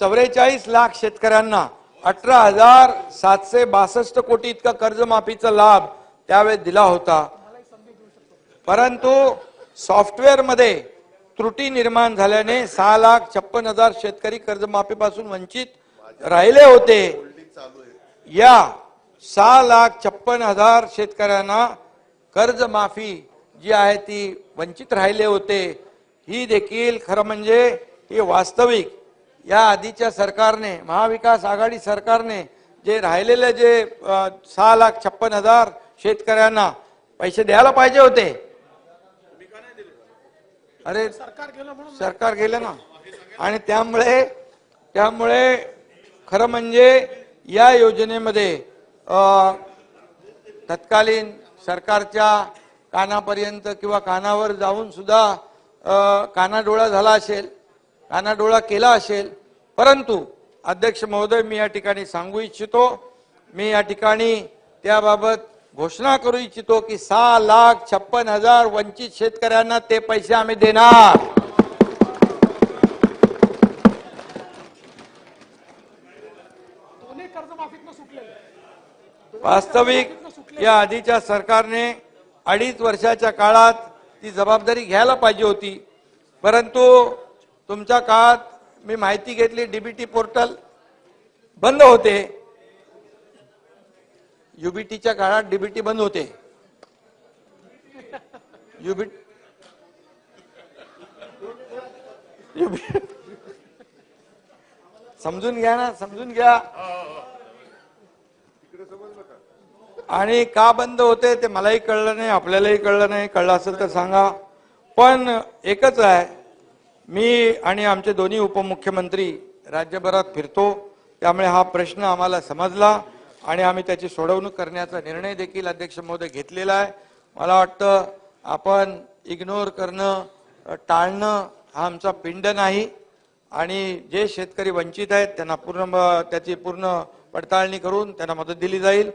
चौवेचाळीस लाख शेतकऱ्यांना अठरा हजार सातशे बासष्ट कोटी इतका कर्जमाफीचा लाभ त्यावेळेस दिला होता. परंतु सॉफ्टवेअरमध्ये त्रुटी निर्माण झाल्याने सहा लाख छप्पन हजार शेतकरी कर्जमाफीपासून वंचित राहिले होते. या सहा लाख छप्पन हजार शेतकऱ्यांना कर्जमाफी जी आहे ती वंचित राहिले होते. ही देखील खरं म्हणजे ही वास्तविक या आधीच्या सरकारने महाविकास आघाडी सरकारने जे राहिलेले जे सहा लाख छप्पन हजार शेतकऱ्यांना पैसे द्यायला पाहिजे होते. अरे सरकार गेलं ना. आणि त्यामुळे त्यामुळे खरं म्हणजे या योजनेमध्ये तत्कालीन सरकारच्या कानापर्यंत किंवा कानावर जाऊन सुद्धा कानाडोळा झाला असेल. कानाडोळा केला असेल परंतु अध्यक्ष महोदय मी या ठिकाणी सांगू इच्छितो मी या ठिकाणी त्याबाबत घोषणा करू इच्छितो की सहा लाख छप्पन हजार वंचित शेतकऱ्यांना ते पैसे आम्ही देणार. वास्तविक या आधीच्या सरकारने अडीच वर्षाच्या काळात ती जबाबदारी घ्यायला पाहिजे होती. परंतु तुमच्या काळात मी माहिती घेतली डीबीटी पोर्टल बंद होते. युबीटीच्या काळात डीबीटी बंद होते. युबी समजून घ्या ना समजून घ्या. आणि का बंद होते ते मलाही कळलं नाही आपल्यालाही कळलं नाही कळलं असेल तर सांगा. पण एकच आहे मी आणि आमचे दोन्ही उपमुख्यमंत्री राज्यभरात फिरतो त्यामुळे हा प्रश्न आम्हाला समजला आणि आम्ही त्याची सोडवणूक करण्याचा निर्णय देखील अध्यक्ष महोदय घेतलेला आहे. मला वाटतं आपण इग्नोर करणं टाळणं हा आमचा पिंड नाही आणि जे शेतकरी वंचित आहेत त्यांना पूर्ण त्याची पूर्ण पडताळणी करून त्यांना मदत दिली जाईल.